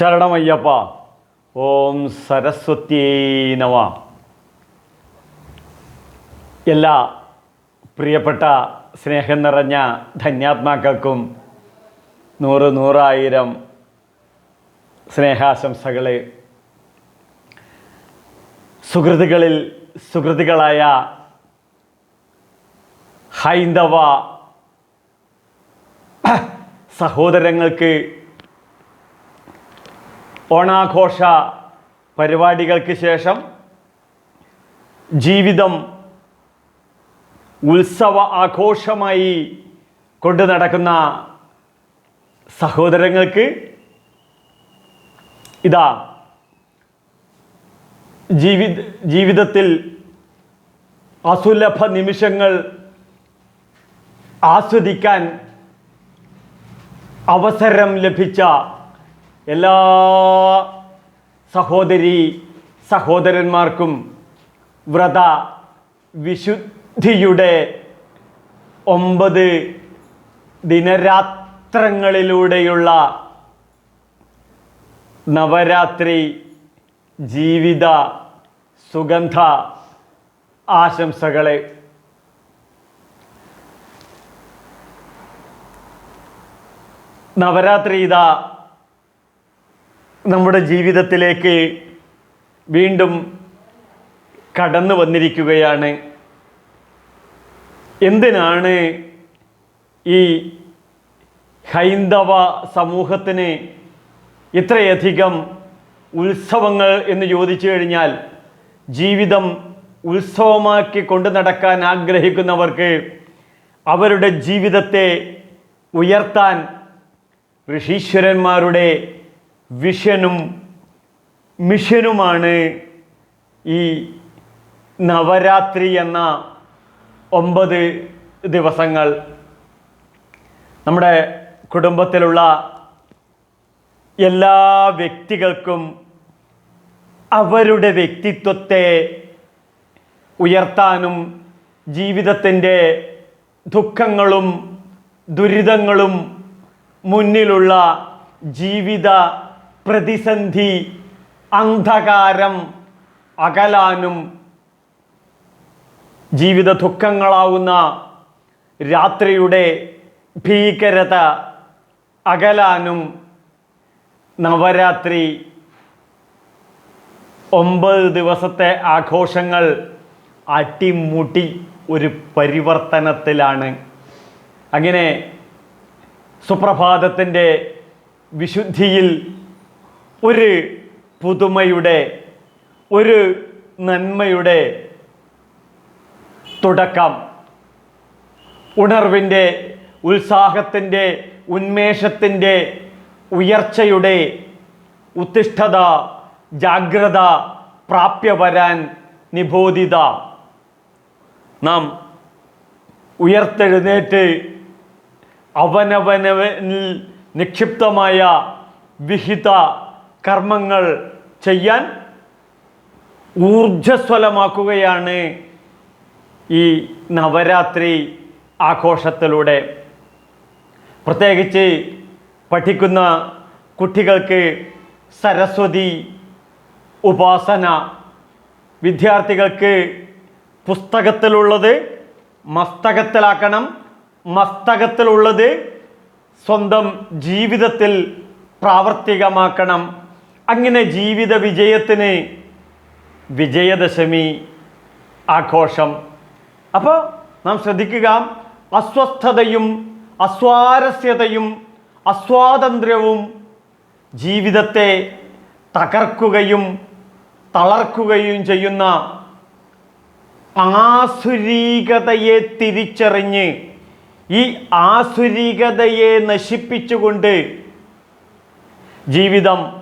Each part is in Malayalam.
ശരണമയ്യപ്പ. ഓം സരസ്വത്യേ നമ. എല്ലാ പ്രിയപ്പെട്ട സ്നേഹം നിറഞ്ഞ ധന്യാത്മാക്കൾക്കും നൂറ് നൂറായിരം സ്നേഹാശംസകളെ. സുഹൃത്തുക്കളിൽ സുഹൃത്തുക്കളായ ഹൈന്ദവ സഹോദരങ്ങൾക്ക് ഓണാഘോഷ പരിപാടികൾക്ക് ശേഷം ജീവിതം ഉത്സവ ആഘോഷമായി കൊണ്ടു നടക്കുന്ന സഹോദരങ്ങൾക്ക് ഇതാ ജീവി ജീവിതത്തിൽ അസുലഭ നിമിഷങ്ങൾ ആസ്വദിക്കാൻ അവസരം ലഭിച്ച എല്ലാ സഹോദരി സഹോദരന്മാർക്കും വ്രത വിശുദ്ധിയുടെ ഒമ്പത് ദിനരാത്രങ്ങളിലൂടെയുള്ള നവരാത്രി ജീവിത സുഗന്ധ ആശംസകളെ നവരാത്രി ഇതാ നമ്മുടെ ജീവിതത്തിലേക്ക് വീണ്ടും കടന്നു വന്നിരിക്കുകയാണ്. എന്തിനാണ് ഈ ഹൈന്ദവ സമൂഹത്തിന് ഇത്രയധികം ഉത്സവങ്ങൾ എന്ന് ചോദിച്ചു കഴിഞ്ഞാൽ ജീവിതം ഉത്സവമാക്കി കൊണ്ടു നടക്കാൻ ആഗ്രഹിക്കുന്നവർക്ക് അവരുടെ ജീവിതത്തെ ഉയർത്താൻ ഋഷീശ്വരന്മാരുടെ വിഷനും മിഷനുമാണ് ഈ നവരാത്രി എന്ന ഒമ്പത് ദിവസങ്ങൾ. നമ്മുടെ കുടുംബത്തിലുള്ള എല്ലാ വ്യക്തികൾക്കും അവരുടെ വ്യക്തിത്വത്തെ ഉയർത്താനും ജീവിതത്തിന്റെ ദുഃഖങ്ങളും ദുരിതങ്ങളും മുന്നിലുള്ള ജീവിത പ്രതിസന്ധി അന്ധകാരം അകലാനും ജീവിത ദുഃഖങ്ങളാവുന്ന രാത്രിയുടെ ഭീകരത അകലാനും നവരാത്രി ഒമ്പത് ദിവസത്തെ ആഘോഷങ്ങൾ അട്ടിമുട്ടി ഒരു പരിവർത്തനത്തിലാണ്. അങ്ങനെ സുപ്രഭാതത്തിന്റെ വിശുദ്ധിയിൽ ഒരു പുതുമയുടെ ഒരു നന്മയുടെ തുടക്കം. ഉണർവിന്റെ ഉത്സാഹത്തിന്റെ ഉന്മേഷത്തിന്റെ ഉയർച്ചയുടെ ഉത്തിഷ്ഠത ജാഗ്രത പ്രാപ്യ വരാൻ നിബോധിത. നാം ഉയർത്തെഴുന്നേറ്റ് അവനവനവനിൽ നിക്ഷിപ്തമായ വിഹിത കർമ്മങ്ങൾ ചെയ്യാൻ ഊർജസ്വലമാക്കുകയാണ് ഈ നവരാത്രി ആഘോഷത്തിലൂടെ. പ്രത്യേകിച്ച് പഠിക്കുന്ന കുട്ടികൾക്ക് സരസ്വതി ഉപാസന വിദ്യാർത്ഥികൾക്ക് പുസ്തകത്തിലുള്ളത് മസ്തകത്തിലാക്കണം മസ്തകത്തിലുള്ളത് സ്വന്തം ജീവിതത്തിൽ പ്രാവർത്തികമാക്കണം. അങ്ങനെ ജീവിത വിജയത്തിന് വിജയദശമി ആഘോഷം. അപ്പോൾ നാം ശ്രദ്ധിക്കുക അസ്വസ്ഥതയും അസ്വാരസ്യതയും അസ്വാതന്ത്ര്യവും ജീവിതത്തെ തകർക്കുകയും തളർക്കുകയും ചെയ്യുന്ന ആസുരീകതയെ തിരിച്ചറിഞ്ഞ് ഈ ആസുരീകതയെ നശിപ്പിച്ചുകൊണ്ട് ജീവിതം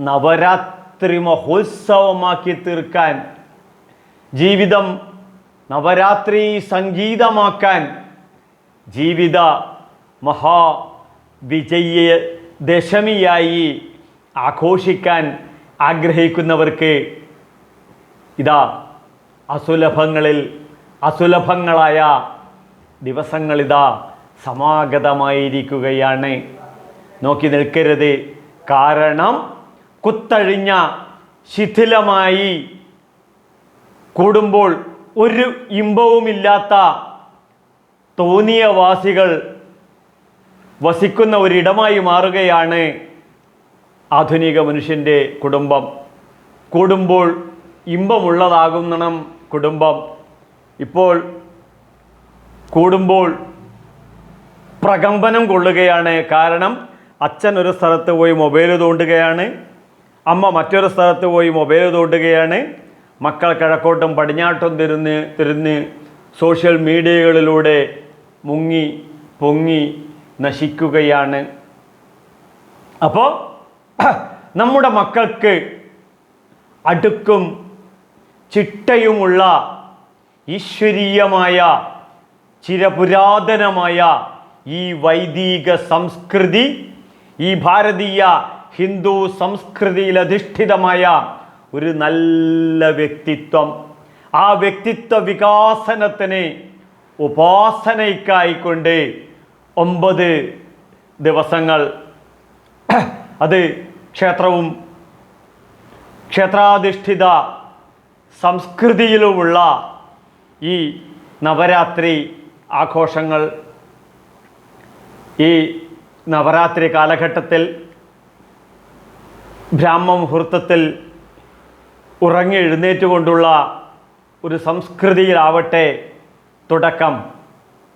നവരാത്രി മഹോത്സവമാക്കി തീർക്കാൻ ജീവിതം നവരാത്രി സംഗീതമാക്കാൻ ജീവിത മഹാ വിജയ ദശമിയായി ആഘോഷിക്കാൻ ആഗ്രഹിക്കുന്നവർക്ക് ഇതാ അസുലഭങ്ങളിൽ അസുലഭങ്ങളായ ദിവസങ്ങളിതാ സമാഗതമായിരിക്കുകയാണ്. നോക്കി നിൽക്കരുത്. കാരണം കുത്തഴിഞ്ഞ ശിഥിലമായി കൂടുമ്പോൾ ഒരു ഇമ്പവുമില്ലാത്ത തോന്നിയവാസികൾ വസിക്കുന്ന ഒരിടമായി മാറുകയാണ് ആധുനിക മനുഷ്യന്റെ കുടുംബം. കൂടുമ്പോൾ ഇമ്പമുള്ളതാകുന്നണം കുടുംബം. ഇപ്പോൾ കൂടുമ്പോൾ പ്രകമ്പനം കൊള്ളുകയാണ് കാരണം അച്ഛൻ ഒരു സ്ഥലത്ത് പോയി മൊബൈൽ തോണ്ടുകയാണ്. അമ്മ മറ്റൊരു സ്ഥലത്ത് പോയി മൊബൈൽ തോണ്ടുകയാണ്. മക്കൾ കിഴക്കോട്ടും പടിഞ്ഞാട്ടും തിരിഞ്ഞ് തിരിഞ്ഞ് സോഷ്യൽ മീഡിയകളിലൂടെ മുങ്ങി പൊങ്ങി നശിക്കുകയാണ്. അപ്പോൾ നമ്മുടെ മക്കൾക്ക് അടുക്കും ചിട്ടയുമുള്ള ഈശ്വരീയമായ ചിരപുരാതനമായ ഈ വൈദിക സംസ്കൃതി ഈ ഭാരതീയ ഹിന്ദു സംസ്കൃതിയിൽ അധിഷ്ഠിതമായ ഒരു നല്ല വ്യക്തിത്വം. ആ വ്യക്തിത്വ വികാസനത്തിന് ഉപാസനയ്ക്കായിക്കൊണ്ട് ഒമ്പത് ദിവസങ്ങൾ അത് ക്ഷേത്രവും ക്ഷേത്രാധിഷ്ഠിത സംസ്കൃതിയിലുമുള്ള ഈ നവരാത്രി ആഘോഷങ്ങൾ ഈ നവരാത്രി കാലഘട്ടത്തിൽ ബ്രാഹ്മ മുഹൂർത്തത്തിൽ ഉറങ്ങി എഴുന്നേറ്റുകൊണ്ടുള്ള ഒരു സംസ്കൃതിയിലാവട്ടെ തുടക്കം.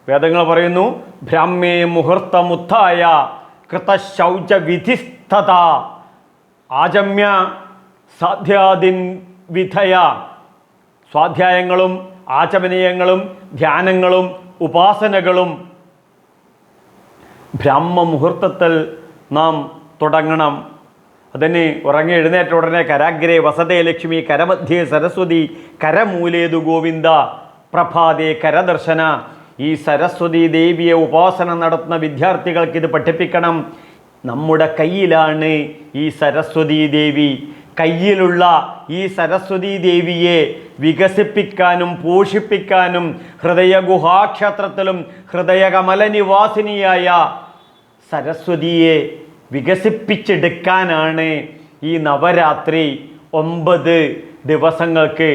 വേദങ്ങൾ പറയുന്നു ബ്രാഹ്മേ മുഹൂർത്തമുത്തായ കൃതശൗച വിധിസ്ഥത ആജമ്യ സാധ്യാദിൻ വിധയ. സ്വാധ്യായങ്ങളും ആചമനീയങ്ങളും ധ്യാനങ്ങളും ഉപാസനകളും ബ്രാഹ്മ മുഹൂർത്തത്തിൽ നാം തുടങ്ങണം. അതിന് ഉറങ്ങി എഴുന്നേറ്റ ഉടനെ കരാഗ്രേ വസതേ ലക്ഷ്മി കരമധ്യേ സരസ്വതി കരമൂലേതു ഗോവിന്ദ പ്രഭാതേ കരദർശന. ഈ സരസ്വതി ദേവിയെ ഉപാസന നടത്തുന്ന വിദ്യാർത്ഥികൾക്ക് ഇത് പഠിപ്പിക്കണം. നമ്മുടെ കയ്യിലാണ് ഈ സരസ്വതി ദേവി. കയ്യിലുള്ള ഈ സരസ്വതി ദേവിയെ വികസിപ്പിക്കാനും പോഷിപ്പിക്കാനും ഹൃദയ ഗുഹാക്ഷേത്രത്തിലും ഹൃദയകമല നിവാസിനിയായ സരസ്വതിയെ വികസിപ്പിച്ചെടുക്കാനാണ് ഈ നവരാത്രി ഒമ്പത് ദിവസങ്ങൾക്ക്.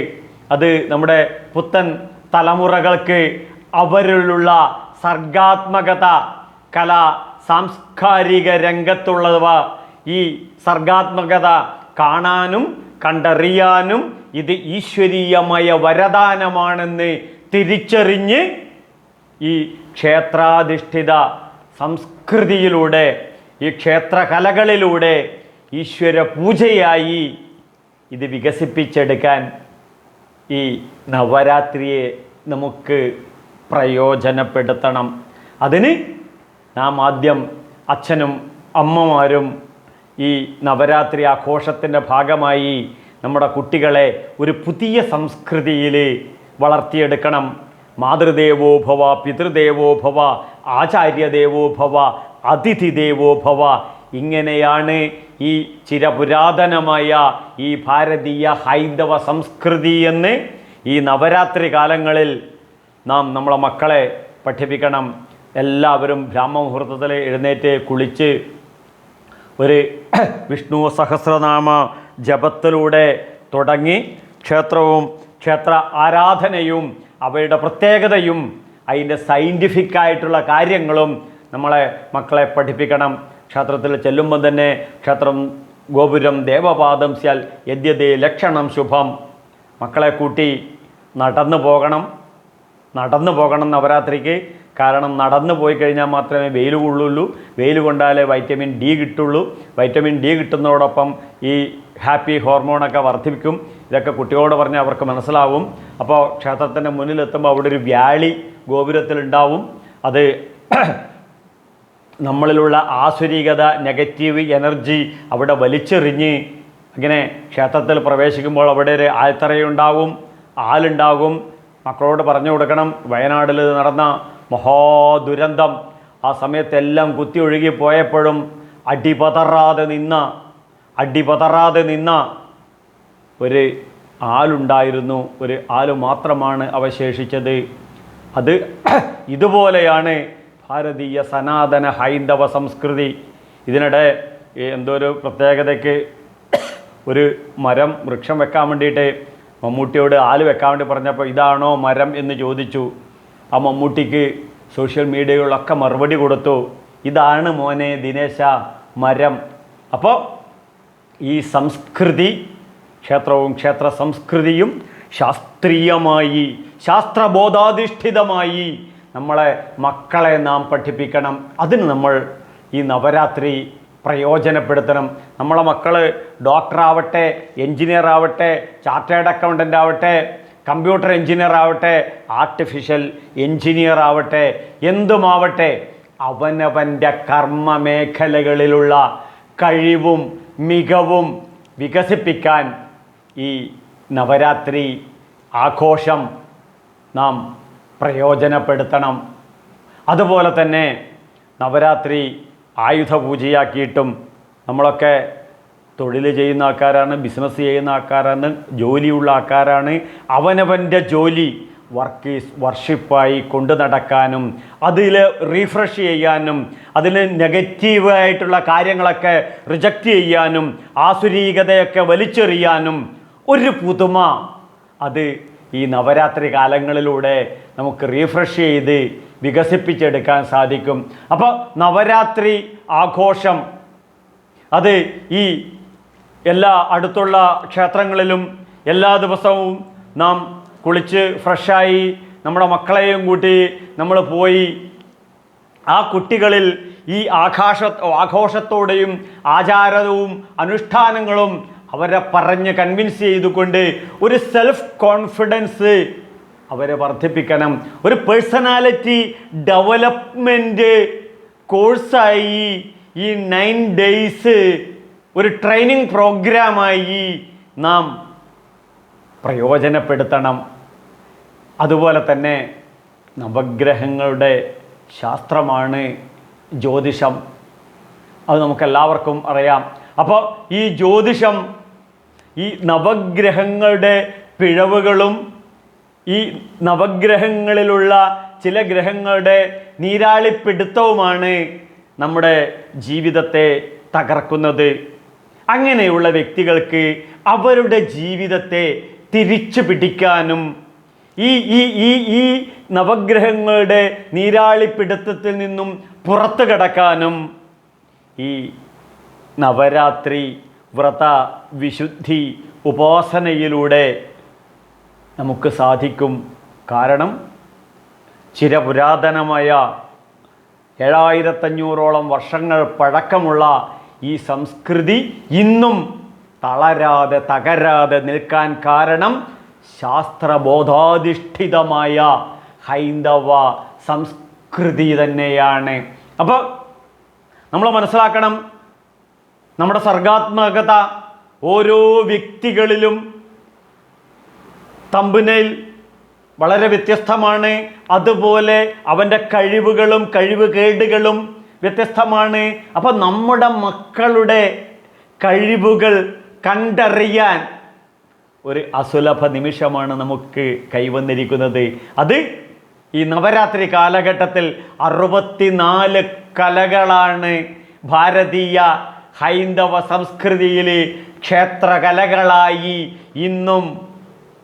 അത് നമ്മുടെ പുത്തൻ തലമുറകൾക്ക് അവരിലുള്ള സർഗാത്മകത കല സാംസ്കാരിക രംഗത്തുള്ളവ ഈ സർഗാത്മകത കാണാനും കണ്ടറിയാനും ഇത് ഈശ്വരീയമായ വരദാനമാണെന്ന് തിരിച്ചറിഞ്ഞ് ഈ ക്ഷേത്രാധിഷ്ഠിത സംസ്കൃതിയിലൂടെ ഈ ക്ഷേത്രകലകളിലൂടെ ഈശ്വര പൂജയായി ഇത് വികസിപ്പിച്ചെടുക്കാൻ ഈ നവരാത്രിയെ നമുക്ക് പ്രയോജനപ്പെടുത്തണം. അതിന് നാം ആദ്യം അച്ഛനും അമ്മമാരും ഈ നവരാത്രി ആഘോഷത്തിന്റെ ഭാഗമായി നമ്മുടെ കുട്ടികളെ ഒരു പുതിയ സംസ്കൃതിയിൽ വളർത്തിയെടുക്കണം. മാതൃദേവോ ഭവ പിതൃദേവോ ഭവ ആചാര്യദേവോ ഭവ അതിഥി ദേവോ ഭവ. ഇങ്ങനെയാണ് ഈ ചിരപുരാതനമായ ഈ ഭാരതീയ ഹൈന്ദവ സംസ്കൃതി എന്ന് ഈ നവരാത്രി കാലങ്ങളിൽ നാം നമ്മളെ മക്കളെ പഠിപ്പിക്കണം. എല്ലാവരും ബ്രാഹ്മുഹൂർത്തത്തിൽ എഴുന്നേറ്റ് കുളിച്ച് ഒരു വിഷ്ണു സഹസ്രനാമ ജപത്തിലൂടെ തുടങ്ങി ക്ഷേത്രവും ക്ഷേത്ര ആരാധനയും അവയുടെ പ്രത്യേകതയും അതിന്റെ സയന്റിഫിക്കായിട്ടുള്ള കാര്യങ്ങളും നമ്മളെ മക്കളെ പഠിപ്പിക്കണം. ക്ഷേത്രത്തിൽ ചെല്ലുമ്പോൾ തന്നെ ക്ഷേത്രം ഗോപുരം ദേവപാദം സ്യാൽ യദ്യതേ ലക്ഷണം ശുഭം. മക്കളെ കൂട്ടി നടന്നു പോകണം. നടന്നു പോകണം നവരാത്രിക്ക്. കാരണം നടന്നു പോയി കഴിഞ്ഞാൽ മാത്രമേ വെയിൽ കൊള്ളുള്ളൂ. വെയിൽ കൊണ്ടാലേ വൈറ്റമിൻ ഡി കിട്ടുള്ളൂ. വൈറ്റമിൻ ഡി കിട്ടുന്നതോടൊപ്പം ഈ ഹാപ്പി ഹോർമോണൊക്കെ വർദ്ധിപ്പിക്കും. ഇതൊക്കെ കുട്ടികളോട് പറഞ്ഞാൽ അവർക്ക് മനസ്സിലാവും. അപ്പോൾ ക്ഷേത്രത്തിന്റെ മുന്നിലെത്തുമ്പോൾ അവിടെ ഒരു വ്യാളി ഗോപുരത്തിലുണ്ടാവും. അത് നമ്മളിലുള്ള ആസുരികത നെഗറ്റീവ് എനർജി അവിടെ വലിച്ചെറിഞ്ഞ് അങ്ങനെ ക്ഷേത്രത്തിൽ പ്രവേശിക്കുമ്പോൾ അവിടെ ഒരു ആൽത്തറയുണ്ടാവും ആലുണ്ടാകും. മക്കളോട് പറഞ്ഞു കൊടുക്കണം വയനാട്ടിൽ നടന്ന മഹാദുരന്തം. ആ സമയത്തെല്ലാം കുത്തി ഒഴുകി പോയപ്പോഴും അടിപതറാതെ നിന്ന അടിപതറാതെ നിന്ന ഒരു ആലുണ്ടായിരുന്നു. ഒരു ആൽ മാത്രമാണ് അവശേഷിച്ചത്. അത് ഇതുപോലെയാണ് ഭാരതീയ സനാതന ഹൈന്ദവ സംസ്കൃതി. ഇതിനിടെ എന്തോ ഒരു പ്രത്യേകതയ്ക്ക് ഒരു മരം വൃക്ഷം വെക്കാൻ വേണ്ടിയിട്ട് മമ്മൂട്ടിയോട് ആൽ വെക്കാൻ വേണ്ടി പറഞ്ഞപ്പോൾ ഇതാണോ മരം എന്ന് ചോദിച്ചു. ആ മമ്മൂട്ടിക്ക് സോഷ്യൽ മീഡിയകളിലൊക്കെ മറുപടി കൊടുത്തു. ഇതാണ് മോനെ ദിനേശ മരം. അപ്പോൾ ഈ സംസ്കൃതി ക്ഷേത്രവും ക്ഷേത്ര സംസ്കൃതിയും ശാസ്ത്രീയമായി ശാസ്ത്രബോധാധിഷ്ഠിതമായി നമ്മളെ മക്കളെ നാം പഠിപ്പിക്കണം. അതിന് നമ്മൾ ഈ നവരാത്രി പ്രയോജനപ്പെടുത്തണം. നമ്മളെ മക്കൾ ഡോക്ടറാവട്ടെ എൻജിനീയർ ആവട്ടെ ചാർട്ടേഡ് അക്കൗണ്ടന്റ് ആവട്ടെ കമ്പ്യൂട്ടർ എൻജിനീയർ ആവട്ടെ ആർട്ടിഫിഷ്യൽ എൻജിനീയർ ആവട്ടെ എന്തുമാവട്ടെ അവനവന്റെ കർമ്മ മേഖലകളിലുള്ള കഴിവും മികവും വികസിപ്പിക്കാൻ ഈ നവരാത്രി ആഘോഷം നാം പ്രയോജനപ്പെടുത്തണം. അതുപോലെ തന്നെ നവരാത്രി ആയുധ പൂജയാക്കിയിട്ടും നമ്മളൊക്കെ തൊഴിൽ ചെയ്യുന്ന ആൾക്കാരാണ് ബിസിനസ് ചെയ്യുന്ന ആൾക്കാരാണ് ജോലിയുള്ള ആൾക്കാരാണ്. അവനവന്റെ ജോലി വർക്ക് വർഷിപ്പായി കൊണ്ടു നടക്കാനും അതിൽ റീഫ്രഷ് ചെയ്യാനും അതിൽ നെഗറ്റീവായിട്ടുള്ള കാര്യങ്ങളൊക്കെ റിജക്റ്റ് ചെയ്യാനും ആസുരീകതയൊക്കെ വലിച്ചെറിയാനും ഒരു പുതുമ അത് ഈ നവരാത്രി കാലങ്ങളിലൂടെ നമുക്ക് റീഫ്രഷ് ചെയ്ത് വികസിപ്പിച്ചെടുക്കാൻ സാധിക്കും. അപ്പോൾ നവരാത്രി ആഘോഷം അത് ഈ എല്ലാ അടുത്തുള്ള ക്ഷേത്രങ്ങളിലും എല്ലാ ദിവസവും നാം കുളിച്ച് ഫ്രഷായി നമ്മുടെ മക്കളെയും കൂട്ടി നമ്മൾ പോയി ആ കുട്ടികളിൽ ഈ ആഘാഷ ആഘോഷത്തോടെയും ആചാരവും അനുഷ്ഠാനങ്ങളും അവരെ പറഞ്ഞ് കൺവിൻസ് ചെയ്തുകൊണ്ട് ഒരു സെൽഫ് കോൺഫിഡൻസ് അവരെ വർദ്ധിപ്പിക്കണം. ഒരു പേഴ്സണാലിറ്റി ഡെവലപ്മെന്റ് കോഴ്സായി ഈ നയൻ ഡേയ്സ് ഒരു ട്രെയിനിങ് പ്രോഗ്രാമായി നാം പ്രയോജനപ്പെടുത്തണം. അതുപോലെ തന്നെ നവഗ്രഹങ്ങളുടെ ശാസ്ത്രമാണ് ജ്യോതിഷം. അത് നമുക്കെല്ലാവർക്കും അറിയാം. അപ്പോൾ ഈ ജ്യോതിഷം ഈ നവഗ്രഹങ്ങളുടെ പിഴവുകളും ഈ നവഗ്രഹങ്ങളിലുള്ള ചില ഗ്രഹങ്ങളുടെ നീരാളിപ്പിടുത്തവുമാണ് നമ്മുടെ ജീവിതത്തെ തകർക്കുന്നത്. അങ്ങനെയുള്ള വ്യക്തികൾക്ക് അവരുടെ ജീവിതത്തെ തിരിച്ചു പിടിക്കാനും ഈ ഈ ഈ ഈ നവഗ്രഹങ്ങളുടെ നീരാളിപ്പിടുത്തത്തിൽ നിന്നും പുറത്തു കടക്കാനും ഈ നവരാത്രി വ്രത വിശുദ്ധി ഉപാസനയിലൂടെ നമുക്ക് സാധിക്കും. കാരണം ചിരപുരാതനമായ ഏഴായിരത്തഞ്ഞൂറോളം വർഷങ്ങൾ പഴക്കമുള്ള ഈ സംസ്കൃതി ഇന്നും തളരാതെ തകരാതെ നിൽക്കാൻ കാരണം ശാസ്ത്രബോധാധിഷ്ഠിതമായ ഹൈന്ദവ സംസ്കൃതി തന്നെയാണ്. അപ്പോൾ നമ്മൾ മനസ്സിലാക്കണം നമ്മുടെ സർഗാത്മകത ഓരോ വ്യക്തികളിലും തമ്പുനയിൽ വളരെ വ്യത്യസ്തമാണ്. അതുപോലെ അവന്റെ കഴിവുകളും കഴിവ് കേടുകളും വ്യത്യസ്തമാണ്. അപ്പം നമ്മുടെ മക്കളുടെ കഴിവുകൾ കണ്ടറിയാൻ ഒരു അസുലഭ നിമിഷമാണ് നമുക്ക് കൈവന്നിരിക്കുന്നത്. അത് ഈ നവരാത്രി കാലഘട്ടത്തിൽ അറുപത്തിനാല് കലകളാണ് ഭാരതീയ ഹൈന്ദവ സംസ്കൃതിയിൽ ക്ഷേത്രകലകളായി ഇന്നും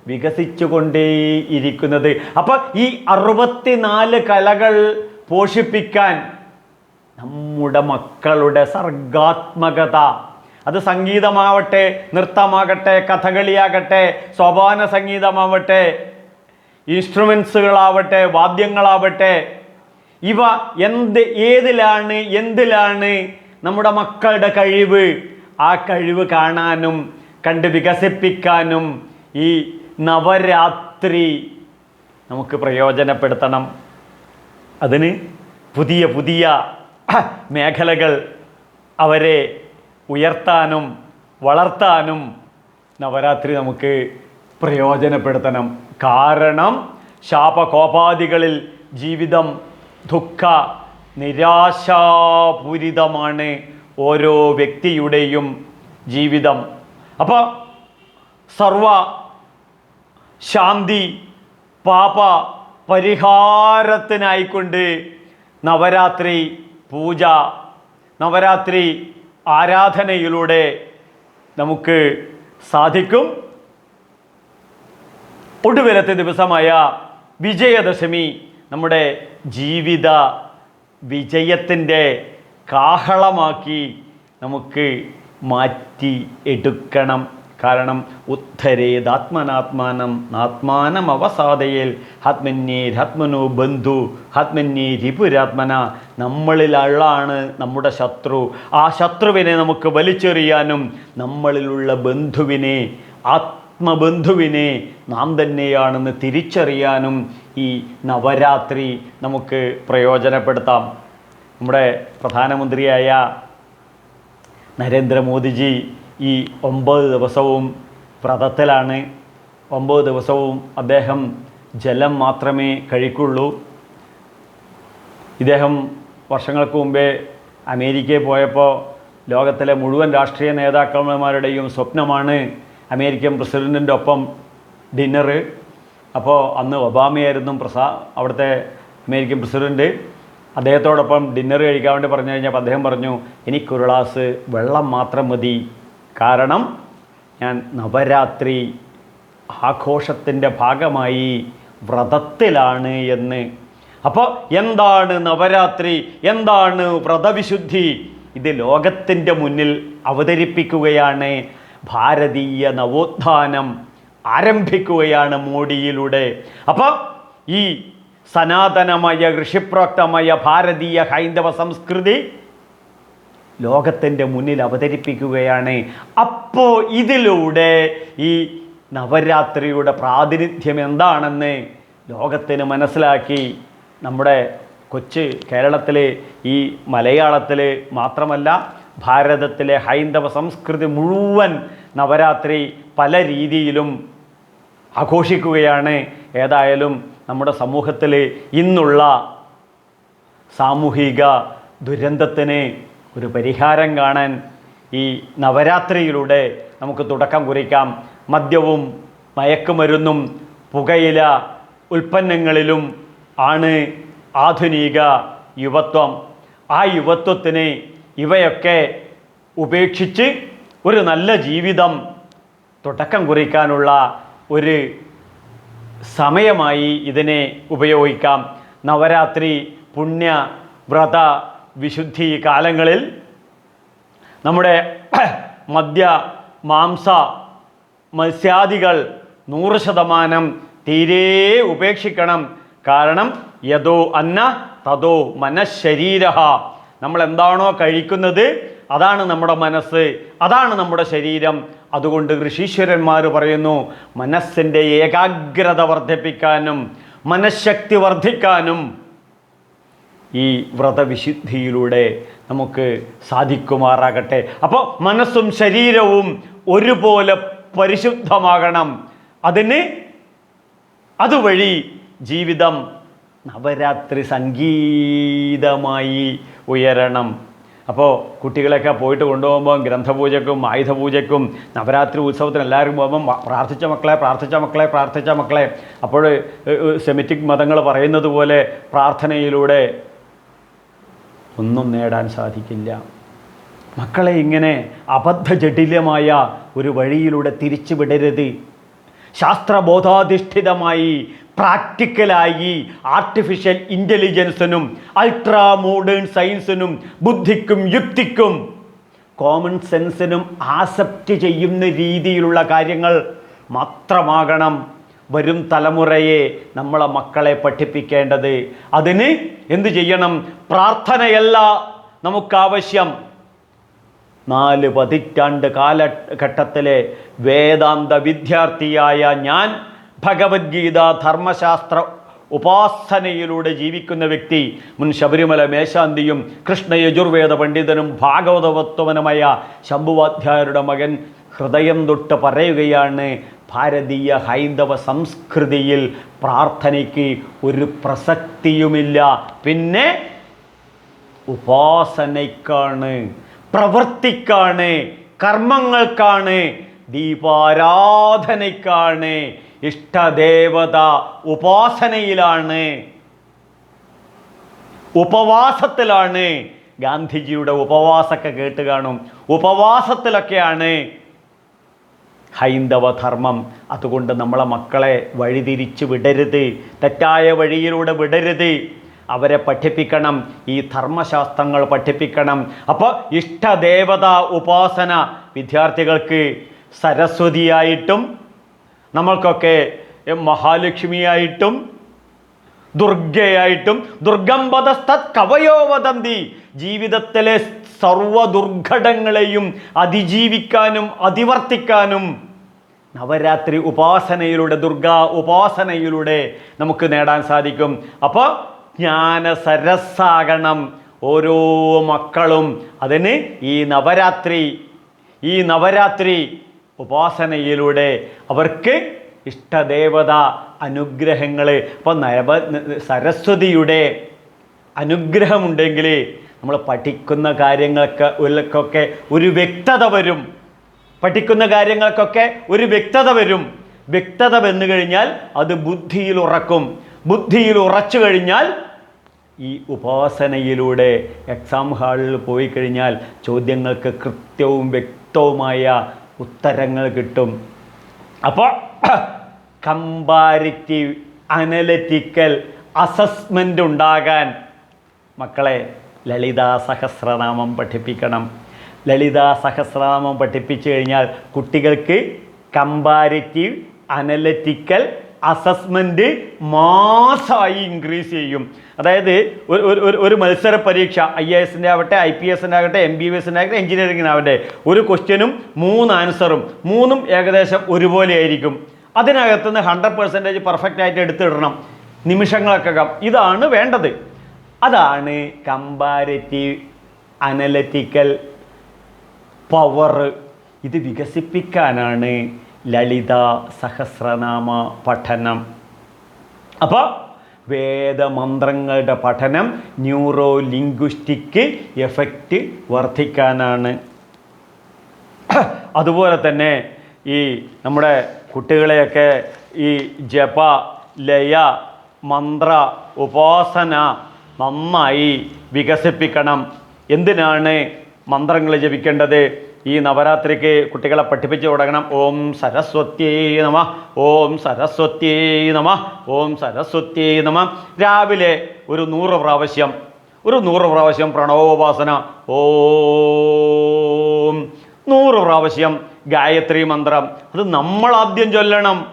വികസിച്ചുകൊണ്ടേയിരിക്കുന്നത്. അപ്പോൾ ഈ അറുപത്തിനാല് കലകൾ പോഷിപ്പിക്കാൻ നമ്മുടെ മക്കളുടെ സർഗാത്മകത. അത് സംഗീതമാവട്ടെ നൃത്തമാകട്ടെ കഥകളിയാകട്ടെ സോപാന സംഗീതമാവട്ടെ ഇൻസ്ട്രുമെൻസുകളാവട്ടെ വാദ്യങ്ങളാവട്ടെ ഇവ എന്ത് ഏതിലാണ് എന്തിലാണ് നമ്മുടെ മക്കളുടെ കഴിവ്. ആ കഴിവ് കാണാനും കണ്ട് വികസിപ്പിക്കാനും ഈ നവരാത്രി നമുക്ക് പ്രയോജനപ്പെടുത്തണം. അതിന് പുതിയ പുതിയ മേഖലകൾ അവരെ ഉയർത്താനും വളർത്താനും നവരാത്രി നമുക്ക് പ്രയോജനപ്പെടുത്തണം. കാരണം ശാപകോപാദികളിൽ ജീവിതം ദുഃഖ നിരാശാപൂരിതമാണ് ഓരോ വ്യക്തിയുടെയും ജീവിതം. അപ്പോൾ സർവ ശാന്തി പാപ പരിഹാരത്തിനായിക്കൊണ്ട് നവരാത്രി പൂജ നവരാത്രി ആരാധനയിലൂടെ നമുക്ക് സാധിക്കും. ഒടുവിലത്തെ ദിവസമായ വിജയദശമി നമ്മുടെ ജീവിത വിജയത്തിന്റെ കാഹളമാക്കി നമുക്ക് മാറ്റി എടുക്കണം. കാരണം ഉദ്ധരേതാത്മനാത്മാനം ആത്മാനം അവസാദയിൽ. ആത്മന്യേരാത്മനോ ബന്ധു ആത്മന്യേരിപുരാത്മന നമ്മളിലുള്ളാണ് നമ്മുടെ ശത്രു. ആ ശത്രുവിനെ നമുക്ക് വലിച്ചെറിയാനും നമ്മളിലുള്ള ബന്ധുവിനെ ആത്മബന്ധുവിനെ നാം തന്നെയാണെന്ന് തിരിച്ചറിയാനും ഈ നവരാത്രി നമുക്ക് പ്രയോജനപ്പെടുത്താം. നമ്മുടെ പ്രധാനമന്ത്രിയായ നരേന്ദ്രമോദിജി ഈ ഒമ്പത് ദിവസവും വ്രതത്തിലാണ്. ഒമ്പത് ദിവസവും അദ്ദേഹം ജലം മാത്രമേ കഴിക്കുള്ളൂ. ഇദ്ദേഹം വർഷങ്ങൾക്ക് മുമ്പേ അമേരിക്കയിൽ പോയപ്പോൾ ലോകത്തിലെ മുഴുവൻ രാഷ്ട്രീയ നേതാക്കന്മാരുടെയും സ്വപ്നമാണ് അമേരിക്കൻ പ്രസിഡന്റിന്റെ ഒപ്പം ഡിന്നറ്. അപ്പോൾ അന്ന് ഒബാമയായിരുന്നു പ്രസാ അവിടുത്തെ അമേരിക്കൻ പ്രസിഡന്റ് അദ്ദേഹത്തോടൊപ്പം ഡിന്നർ കഴിക്കാൻ വേണ്ടി പറഞ്ഞു കഴിഞ്ഞപ്പോൾ അദ്ദേഹം പറഞ്ഞു എനിക്കൊരു ഗ്ലാസ് വെള്ളം മാത്രം മതി. കാരണം ഞാൻ നവരാത്രി ആഘോഷത്തിന്റെ ഭാഗമായി വ്രതത്തിലാണ് എന്ന്. അപ്പോൾ എന്താണ് നവരാത്രി? എന്താണ് വ്രതവിശുദ്ധി? ഇത് ലോകത്തിന്റെ മുന്നിൽ അവതരിപ്പിക്കുകയാണ് ഭാരതീയ നവോത്ഥാനം ആരംഭിക്കുകയാണ് മോഡിയിലൂടെ. അപ്പോൾ ഈ സനാതനമായ ഋഷിപ്രോക്തമായ ഭാരതീയ ഹൈന്ദവ സംസ്കൃതി ലോകത്തിന്റെ മുന്നിൽ അവതരിപ്പിക്കുകയാണ്. അപ്പോൾ ഇതിലൂടെ ഈ നവരാത്രിയുടെ പ്രാതിനിധ്യം എന്താണെന്ന് ലോകത്തിന് മനസ്സിലാക്കി നമ്മുടെ കൊച്ച് കേരളത്തിൽ ഈ മലയാളത്തിൽ മാത്രമല്ല ഭാരതത്തിലെ ഹൈന്ദവ സംസ്കൃതി മുഴുവൻ നവരാത്രി പല രീതിയിലും ആഘോഷിക്കുകയാണ്. ഏതായാലും നമ്മുടെ സമൂഹത്തിൽ ഇന്നുള്ള സാമൂഹിക ദുരന്തത്തിന് ഒരു പരിഹാരം കാണാൻ ഈ നവരാത്രിയിലൂടെ നമുക്ക് തുടക്കം കുറിക്കാം. മദ്യവും മയക്കുമരുന്നും പുകയില ഉൽപ്പന്നങ്ങളിലും ആണ് ആധുനിക യുവത്വം. ആ യുവത്വത്തിന് ഇവയൊക്കെ ഉപേക്ഷിച്ച് ഒരു നല്ല ജീവിതം തുടക്കം കുറിക്കാനുള്ള ഒരു സമയമായി ഇതിനെ ഉപയോഗിക്കാം. നവരാത്രി പുണ്യ വ്രത വിശുദ്ധി കാലങ്ങളിൽ നമ്മുടെ മദ്യ മാംസ മത്സ്യാദികൾ നൂറ് ശതമാനം തീരെ ഉപേക്ഷിക്കണം. കാരണം യഥോ അന്ന തതോ മനഃശരീര നമ്മൾ എന്താണോ കഴിക്കുന്നത് അതാണ് നമ്മുടെ മനസ്സ് അതാണ് നമ്മുടെ ശരീരം. അതുകൊണ്ട് ഋഷീശ്വരന്മാർ പറയുന്നു മനസ്സിന്റെ ഏകാഗ്രത വർദ്ധിപ്പിക്കാനും മനഃശക്തി വർദ്ധിക്കാനും ഈ വ്രതവിശുദ്ധിയിലൂടെ നമുക്ക് സാധിക്കുമാറാകട്ടെ. അപ്പോൾ മനസ്സും ശരീരവും ഒരുപോലെ പരിശുദ്ധമാകണം. അതിന് അതുവഴി ജീവിതം നവരാത്രി സംഗീതമായി ഉയരണം. അപ്പോൾ കുട്ടികളെയൊക്കെ പോയിട്ട് കൊണ്ടുപോകുമ്പോൾ ഗ്രന്ഥപൂജക്കും ആയുധപൂജക്കും നവരാത്രി ഉത്സവത്തിന് എല്ലാവരും പോകുമ്പം പ്രാർത്ഥിച്ച മക്കളെ പ്രാർത്ഥിച്ച മക്കളെ പ്രാർത്ഥിച്ച മക്കളെ. അപ്പോൾ സെമിറ്റിക് മതങ്ങൾ പറയുന്നത് പോലെ പ്രാർത്ഥനയിലൂടെ ഒന്നും നേടാൻ സാധിക്കില്ല. മക്കളെ ഇങ്ങനെ അബദ്ധ അബദ്ധജടിലമായ ഒരു വഴിയിലൂടെ തിരിച്ചു വിടരുത്. ശാസ്ത്രബോധാധിഷ്ഠിതമായി പ്രാക്ടിക്കലായി ആർട്ടിഫിഷ്യൽ ഇന്റലിജൻസിനും അൾട്രാ മോഡേൺ സയൻസിനും ബുദ്ധിക്കും യുക്തിക്കും കോമൺ സെൻസിനും ആസെപ്റ്റ് ചെയ്യുന്ന രീതിയിലുള്ള കാര്യങ്ങൾ മാത്രമാകണം വരും തലമുറയെ നമ്മളെ മക്കളെ പഠിപ്പിക്കേണ്ടത്. അതിന് എന്തു ചെയ്യണം? പ്രാർത്ഥനയല്ല നമുക്കാവശ്യം നാല് പതിറ്റാണ്ട് കാലഘട്ടത്തിലെ വേദാന്ത വിദ്യാർത്ഥിയായ ഞാൻ ഭഗവത്ഗീത ധർമ്മശാസ്ത്ര ഉപാസനയിലൂടെ ജീവിക്കുന്ന വ്യക്തി മുൻ ശബരിമല മേശാന്തിയും കൃഷ്ണ യജുർവേദ പണ്ഡിതനും ഭാഗവതവത്വനുമായ ശംഭുവാധ്യായരുടെ മകൻ ഹൃദയം തൊട്ട് പറയുകയാണ് ഭാരതീയ ഹൈന്ദവ സംസ്കൃതിയിൽ പ്രാർത്ഥനയ്ക്ക് ഒരു പ്രസക്തിയുമില്ല. പിന്നെ ഉപാസനയ്ക്കാണ് പ്രവൃത്തിക്കാണ് കർമ്മങ്ങൾക്കാണ് ദീപാരാധനയ്ക്കാണ് ഇഷ്ടദേവത ഉപാസനയിലാണ്. ഉപവാസത്തിലാണ്. ഗാന്ധിജിയുടെ ഉപവാസമൊക്കെ കേട്ട് കാണും. ഉപവാസത്തിലൊക്കെയാണ് ഹൈന്ദവ ധർമ്മം അതുകൊണ്ട് നമ്മളെ മക്കളെ വഴിതിരിച്ച് വിടരുത്. തെറ്റായ വഴിയിലൂടെ വിടരുത്. അവരെ പഠിപ്പിക്കണം. ഈ ധർമ്മശാസ്ത്രങ്ങൾ പഠിപ്പിക്കണം. അപ്പോൾ ഇഷ്ടദേവത ഉപാസന വിദ്യാർത്ഥികൾക്ക് സരസ്വതിയായിട്ടും നമ്മൾക്കൊക്കെ മഹാലക്ഷ്മിയായിട്ടും ദുർഗയായിട്ടും ദുർഗംബതസ്തത് കവയോ വദന്തി ജീവിതത്തിലെ സർവ ദുർഘടങ്ങളെയും അതിജീവിക്കാനും അതിവർത്തിക്കാനും നവരാത്രി ഉപാസനയിലൂടെ ദുർഗാ ഉപാസനയിലൂടെ നമുക്ക് നേടാൻ സാധിക്കും. അപ്പോൾ ജ്ഞാന ഓരോ മക്കളും. അതിന് ഈ നവരാത്രി ഈ നവരാത്രി ഉപാസനയിലൂടെ അവർക്ക് ഇഷ്ടദേവത അനുഗ്രഹങ്ങൾ അപ്പോൾ നവ സരസ്വതിയുടെ അനുഗ്രഹമുണ്ടെങ്കിൽ നമ്മൾ പഠിക്കുന്ന കാര്യങ്ങൾക്ക് ഉള്ളക്കൊക്കെ ഒരു വ്യക്തത വരും. പഠിക്കുന്ന കാര്യങ്ങൾക്കൊക്കെ ഒരു വ്യക്തത വരും. വ്യക്തത വന്നു കഴിഞ്ഞാൽ അത് ബുദ്ധിയിൽ ഉറക്കും. ബുദ്ധിയിൽ ഉറച്ചു കഴിഞ്ഞാൽ ഈ ഉപാസനയിലൂടെ എക്സാം ഹാളിൽ പോയി കഴിഞ്ഞാൽ ചോദ്യങ്ങൾക്ക് കൃത്യവും വ്യക്തവുമായ ഉത്തരങ്ങൾ കിട്ടും. അപ്പോൾ കമ്പാരിറ്റീവ് അനലറ്റിക്കൽ അസസ്മെന്റ് ഉണ്ടാകാൻ മക്കളെ ലളിതാ സഹസ്രനാമം പഠിപ്പിക്കണം. ലളിതാ സഹസ്രനാമം പഠിപ്പിച്ചു കഴിഞ്ഞാൽ കുട്ടികൾക്ക് കമ്പാരിറ്റീവ് അനലറ്റിക്കൽ അസസ്മെന്റ് മാസമായി ഇൻക്രീസ് ചെയ്യും. അതായത് ഒരു ഒരു- ഒരു മത്സര പരീക്ഷ ഐ എ എസിന്റെ ആവട്ടെ ഐ പി എസിന്റെ ആകട്ടെ എം ബി ബി എസിന്റെ ആകട്ടെ എഞ്ചിനീയറിംഗിനാവട്ടെ ഒരു ക്വസ്റ്റ്യനും മൂന്ന് ആൻസറും മൂന്നും ഏകദേശം ഒരുപോലെ ആയിരിക്കും. അതിനകത്ത് നിന്ന് ഹൺഡ്രഡ് പെർസെന്റേജ് പെർഫെക്റ്റ് ആയിട്ട് എടുത്തിടണം നിമിഷങ്ങൾക്കകം. ഇതാണ് വേണ്ടത്. അതാണ് കമ്പാരറ്റീവ് അനലറ്റിക്കൽ പവർ ഇത് വികസിപ്പിക്കാനാണ് ലളിത സഹസ്രനാമ പഠനം. അപ്പോൾ വേദമന്ത്രങ്ങളുടെ പഠനം ന്യൂറോ ലിംഗ്വിസ്റ്റിക് എഫക്റ്റ് വർദ്ധിക്കാനാണ്. അതുപോലെ തന്നെ ഈ നമ്മുടെ കുട്ടികളെയൊക്കെ ഈ ജപ ലയ മന്ത്ര ഉപാസന നന്നായി വികസിപ്പിക്കണം. എന്തിനാണ് മന്ത്രങ്ങൾ ജപിക്കേണ്ടത്? ഈ നവരാത്രിക്ക് കുട്ടികളെ പഠിപ്പിച്ചു തുടങ്ങണം. ഓം സരസ്വത്യേ നമ. ഓം സരസ്വത്യേ നമ. ഓം സരസ്വത്യേ നമ. രാവിലെ ഒരു നൂറ് പ്രാവശ്യം ഒരു നൂറ് പ്രാവശ്യം പ്രണവോപാസന. ഓം നൂറ് പ്രാവശ്യം ഗായത്രി മന്ത്രം. അത് നമ്മൾ ആദ്യം ചൊല്ലണം.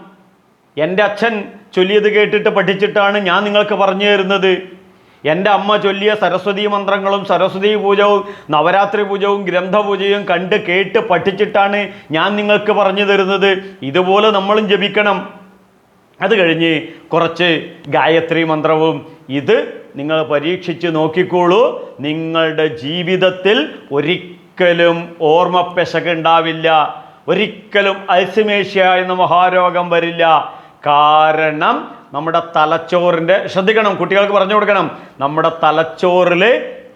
എന്റെ അച്ഛൻ ചൊല്ലിയത് കേട്ടിട്ട് പഠിച്ചിട്ടാണ് ഞാൻ നിങ്ങൾക്ക് പറഞ്ഞു തരുന്നത്. എന്റെ അമ്മ ചൊല്ലിയ സരസ്വതി മന്ത്രങ്ങളും സരസ്വതി പൂജവും നവരാത്രി പൂജവും ഗ്രന്ഥപൂജയും കണ്ട് കേട്ട് പഠിച്ചിട്ടാണ് ഞാൻ നിങ്ങൾക്ക് പറഞ്ഞു തരുന്നത്. ഇതുപോലെ നമ്മളും ജപിക്കണം. അത് കഴിഞ്ഞ് കുറച്ച് ഗായത്രി മന്ത്രവും ഇത് നിങ്ങൾ പരീക്ഷിച്ച് നോക്കിക്കോളൂ. നിങ്ങളുടെ ജീവിതത്തിൽ ഒരിക്കലും ഓർമ്മപ്പെശകുണ്ടാവില്ല ഒരിക്കലും അൽസിമേഷ്യ എന്ന മഹാരോഗം വരില്ല. കാരണം നമ്മുടെ തലച്ചോറിന്റെ ശ്രദ്ധിക്കണം കുട്ടികൾക്ക് പറഞ്ഞു കൊടുക്കണം. നമ്മുടെ തലച്ചോറിൽ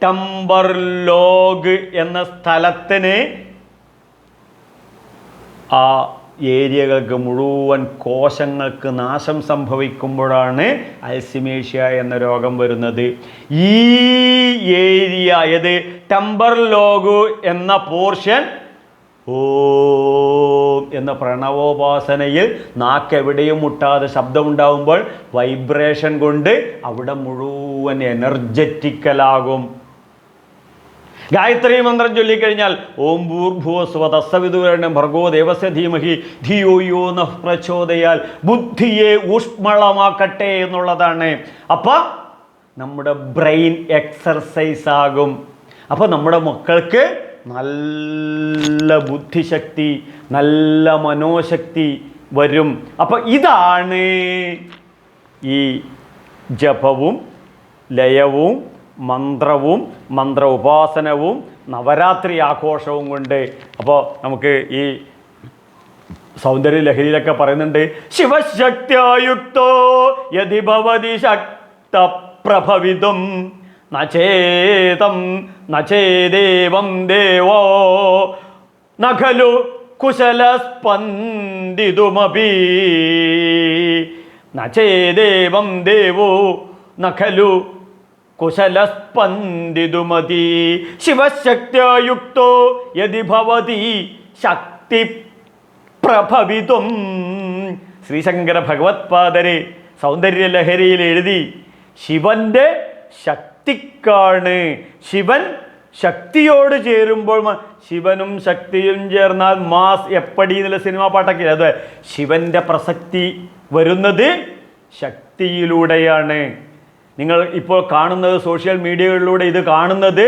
ടംബർ ലോഗ് എന്ന സ്ഥലത്തിന് ആ ഏരിയകൾക്ക് മുഴുവൻ കോശങ്ങൾക്ക് നാശം സംഭവിക്കുമ്പോഴാണ് അൽസിമേഷ്യ എന്ന രോഗം വരുന്നത്. ഈ ഏരിയ ഏത്? ടെമ്പർ ലോഗ് എന്ന പോർഷൻ ഓം എന്ന പ്രണവോപാസനയിൽ നാക്കെവിടെയും മുട്ടാതെ ശബ്ദമുണ്ടാകുമ്പോൾ വൈബ്രേഷൻ കൊണ്ട് അവിടെ മുഴുവൻ എനർജറ്റിക്കലാകും. ഗായത്രി മന്ത്രം ചൊല്ലിക്കഴിഞ്ഞാൽ ഓം ഭൂർഭുവസ്വതസ്സവിദൂരണം ഭർഗോ ദേവസ്യ ധീമഹി ധിയോ യോ പ്രചോദയാൽ ബുദ്ധിയെ ഊഷ്മളമാക്കട്ടെ എന്നുള്ളതാണ്. അപ്പോൾ നമ്മുടെ ബ്രെയിൻ എക്സർസൈസ് ആകും അപ്പോൾ നമ്മുടെ മക്കൾക്ക് നല്ല ബുദ്ധിശക്തി നല്ല മനോശക്തി വരും. അപ്പോൾ ഇതാണ് ഈ ജപവും ലയവും മന്ത്രവും മന്ത്ര ഉപാസനവും നവരാത്രി ആഘോഷവും കൊണ്ട്. അപ്പോൾ നമുക്ക് ഈ സൗന്ദര്യ ലഹരിയിലൊക്കെ പറയുന്നുണ്ട് ശിവശക്തിയുക്തോ യതി ഭവതി ശക്തപ്രഭവിതും. നചേതം നചേദേവം ദേവോ നഖലു കുശലസ്പന്ദിതുമപി നചേദേവം ദേവോ നഖലു കുശലസ്പന്ദിതുമതി ശിവശക്തിയുക്തോ യതി ഭവതി ശക്തി പ്രഭവിതും ശ്രീശങ്കര ഭഗവത്പാദരെ സൗന്ദര്യലഹരിയിൽ എഴുതി ശിവന്റെ ശക്തിക്കാണ്. ശിവൻ ശക്തിയോട് ചേരുമ്പോൾ ശിവനും ശക്തിയും ചേർന്നാൽ മാസ് എപ്പടി എന്നുള്ള സിനിമാ പാട്ടൊക്കെ അത് ശിവന്റെ പ്രസക്തി വരുന്നത് ശക്തിയിലൂടെയാണ്. നിങ്ങൾ ഇപ്പോൾ കാണുന്നത് സോഷ്യൽ മീഡിയകളിലൂടെ ഇത് കാണുന്നത്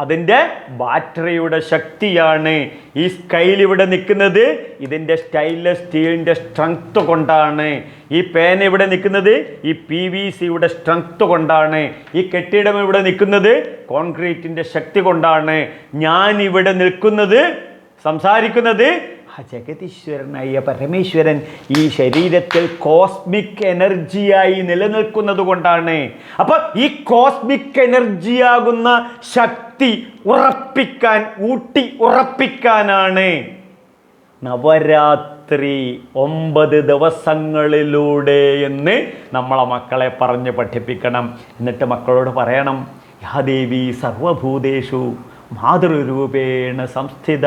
അതിന്റെ ബാറ്ററിയുടെ ശക്തിയാണ്. ഈ സ്കൈൽ ഇവിടെ നിൽക്കുന്നത് ഇതിന്റെ സ്റ്റൈൻലെസ് സ്റ്റീലിന്റെ സ്ട്രെങ്ത് കൊണ്ടാണ്. ഈ പേന ഇവിടെ നിൽക്കുന്നത് ഈ പി വി സിയുടെ സ്ട്രെങ്ത് കൊണ്ടാണ്. ഈ കെട്ടിടം ഇവിടെ നിൽക്കുന്നത് കോൺക്രീറ്റിന്റെ ശക്തി കൊണ്ടാണ്. ഞാൻ ഇവിടെ നിൽക്കുന്നത് സംസാരിക്കുന്നത് ആ ജഗതീശ്വരനായ പരമേശ്വരൻ. ഈ ശരീരത്തിൽ കോസ്മിക് എനർജിയായി നിലനിൽക്കുന്നത് കൊണ്ടാണ്. അപ്പൊ ഈ കോസ്മിക് എനർജിയാകുന്ന ശക്തി ഉറപ്പിക്കാൻ ഊട്ടി ഉറപ്പിക്കാനാണ്. നവരാത്രി ഒമ്പത് ദിവസങ്ങളിലൂടെ എന്ന് നമ്മളെ മക്കളെ പറഞ്ഞ് പഠിപ്പിക്കണം. എന്നിട്ട് മക്കളോട് പറയണം യാദേവി സർവഭൂതേഷു മാതൃരൂപേണ സംസ്ഥിത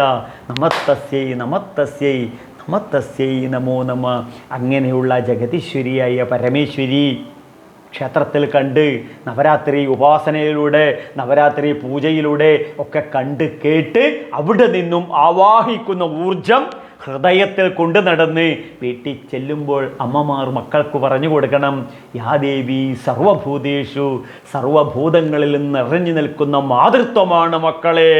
നമത്തസ്യൈ നമത്തസ്യൈ നമത്തസ്യൈ നമോ നമ. അങ്ങനെയുള്ള ജഗതീശ്വരിയായ പരമേശ്വരി ക്ഷേത്രത്തിൽ കണ്ട് നവരാത്രി ഉപാസനയിലൂടെ നവരാത്രി പൂജയിലൂടെ ഒക്കെ കണ്ട് കേട്ട് അവിടെ നിന്നും ആവാഹിക്കുന്ന ഊർജം ഹൃദയത്തിൽ കൊണ്ടു നടന്ന് വീട്ടിൽ ചെല്ലുമ്പോൾ അമ്മമാർ മക്കൾക്ക് പറഞ്ഞു കൊടുക്കണം യാദേവി സർവഭൂതേഷു സർവഭൂതങ്ങളിൽ നിറഞ്ഞു നിൽക്കുന്ന മാതൃത്വമാണ് മക്കളെ.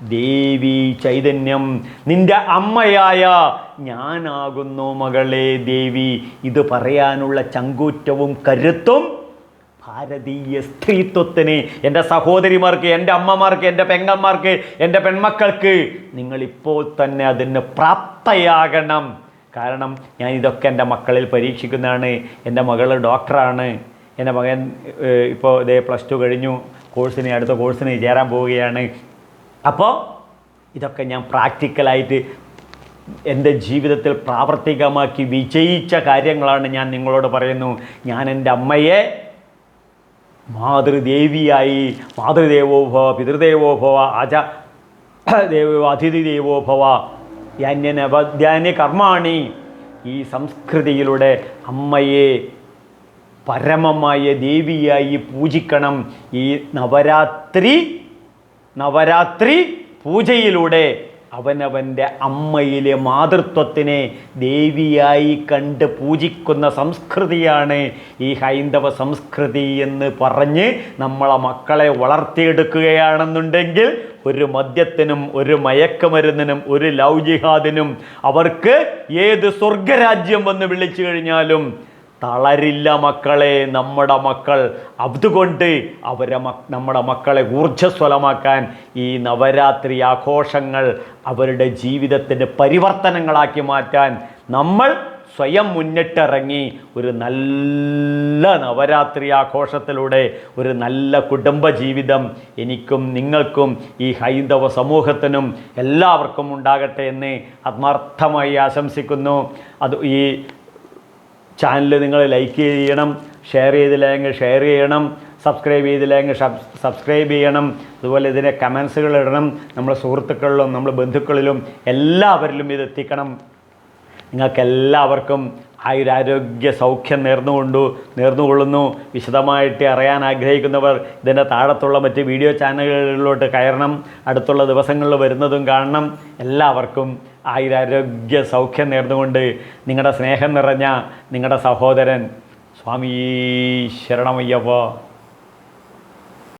ദേവി ചൈതന്യം നിന്റെ അമ്മയായ ഞാനാകുന്നു മകളെ ദേവി. ഇത് പറയാനുള്ള ചങ്കൂറ്റവും കരുത്തും ഭാരതീയ സ്ത്രീത്വത്തിന്. എന്റെ സഹോദരിമാർക്ക് എന്റെ അമ്മമാർക്ക് എന്റെ പെങ്ങന്മാർക്ക് എന്റെ പെൺമക്കൾക്ക് നിങ്ങളിപ്പോൾ തന്നെ അതിന് പ്രാപ്തയാകണം. കാരണം ഞാൻ ഇതൊക്കെ എന്റെ മക്കളിൽ പരീക്ഷിക്കുന്നതാണ്. എന്റെ മകൾ ഡോക്ടറാണ്. എന്റെ മകൻ ഇപ്പോൾ ഇതേ പ്ലസ് ടു കഴിഞ്ഞു. കോഴ്സിന് അടുത്ത കോഴ്സിന് ചേരാൻ പോവുകയാണ്. അപ്പോൾ ഇതൊക്കെ ഞാൻ പ്രാക്ടിക്കലായിട്ട് എന്റെ ജീവിതത്തിൽ പ്രാവർത്തികമാക്കി വിജയിച്ച കാര്യങ്ങളാണ് ഞാൻ നിങ്ങളോട് പറയുന്നു. ഞാൻ എന്റെ അമ്മയെ മാതൃദേവിയായി മാതൃദേവോ ഭവ പിതൃദേവോ ഭവ ആച ദേവോ അതിഥി ദേവോ ഭവ യാന്യനവദ്യാന്യ കർമാണി ഈ സംസ്കൃതിയിലൂടെ അമ്മയെ പരമമായ ദേവിയായി പൂജിക്കണം. ഈ നവരാത്രി നവരാത്രി പൂജയിലൂടെ അവനവന്റെ അമ്മയിലെ മാതൃത്വത്തിനെ ദേവിയായി കണ്ട് പൂജിക്കുന്ന സംസ്കൃതിയാണ് ഈ ഹൈന്ദവ സംസ്കൃതി എന്ന് പറഞ്ഞ് നമ്മളെ മക്കളെ വളർത്തിയെടുക്കുകയാണെന്നുണ്ടെങ്കിൽ ഒരു മദ്യത്തിനും ഒരു മയക്കുമരുന്നിനും ഒരു ലൗജിഹാദിനും ജിഹാദിനും അവർക്ക് ഏത് സ്വർഗരാജ്യം വന്ന് വിളിച്ചു കഴിഞ്ഞാലും തളരില്ല മക്കളെ നമ്മുടെ മക്കൾ. അതുകൊണ്ട് അവരെ നമ്മുടെ മക്കളെ ഊർജസ്വലമാക്കാൻ ഈ നവരാത്രി ആഘോഷങ്ങൾ അവരുടെ ജീവിതത്തിന്റെ പരിവർത്തനങ്ങളാക്കി മാറ്റാൻ നമ്മൾ സ്വയം മുന്നിട്ടിറങ്ങി ഒരു നല്ല നവരാത്രി ആഘോഷത്തിലൂടെ ഒരു നല്ല കുടുംബജീവിതം എനിക്കും നിങ്ങൾക്കും ഈ ഹൈന്ദവ സമൂഹത്തിനും എല്ലാവർക്കും ഉണ്ടാകട്ടെ എന്ന് ആത്മാർത്ഥമായി ആശംസിക്കുന്നു. അത് ഈ ചാനൽ നിങ്ങൾ ലൈക്ക് ചെയ്യണം ഷെയർ ചെയ്തില്ലെങ്കിൽ ഷെയർ ചെയ്യണം സബ്സ്ക്രൈബ് ചെയ്തില്ലെങ്കിൽ സബ് സബ്സ്ക്രൈബ് ചെയ്യണം. അതുപോലെ ഇതിന്റെ കമൻസുകൾ ഇടണം. നമ്മുടെ സുഹൃത്തുക്കളിലും നമ്മുടെ ബന്ധുക്കളിലും എല്ലാവരിലും ഇത് എത്തിക്കണം. നിങ്ങൾക്കെല്ലാവർക്കും ആയുരാരോഗ്യ സൗഖ്യം നേർന്നുകൊണ്ടു നേർന്നുകൊള്ളുന്നു. വിശദമായിട്ട് അറിയാൻ ആഗ്രഹിക്കുന്നവർ ഇതിന്റെ താഴത്തുള്ള മറ്റ് വീഡിയോ ചാനലുകളിലോട്ട് കയറണം. അടുത്തുള്ള ദിവസങ്ങളിൽ വരുന്നതും കാണണം. എല്ലാവർക്കും ആയുരാരോഗ്യ സൗഖ്യം നേർന്നുകൊണ്ട് നിങ്ങളുടെ സ്നേഹം നിറഞ്ഞ നിങ്ങളുടെ സഹോദരൻ സ്വാമി ശരണമയ്യപ്പ.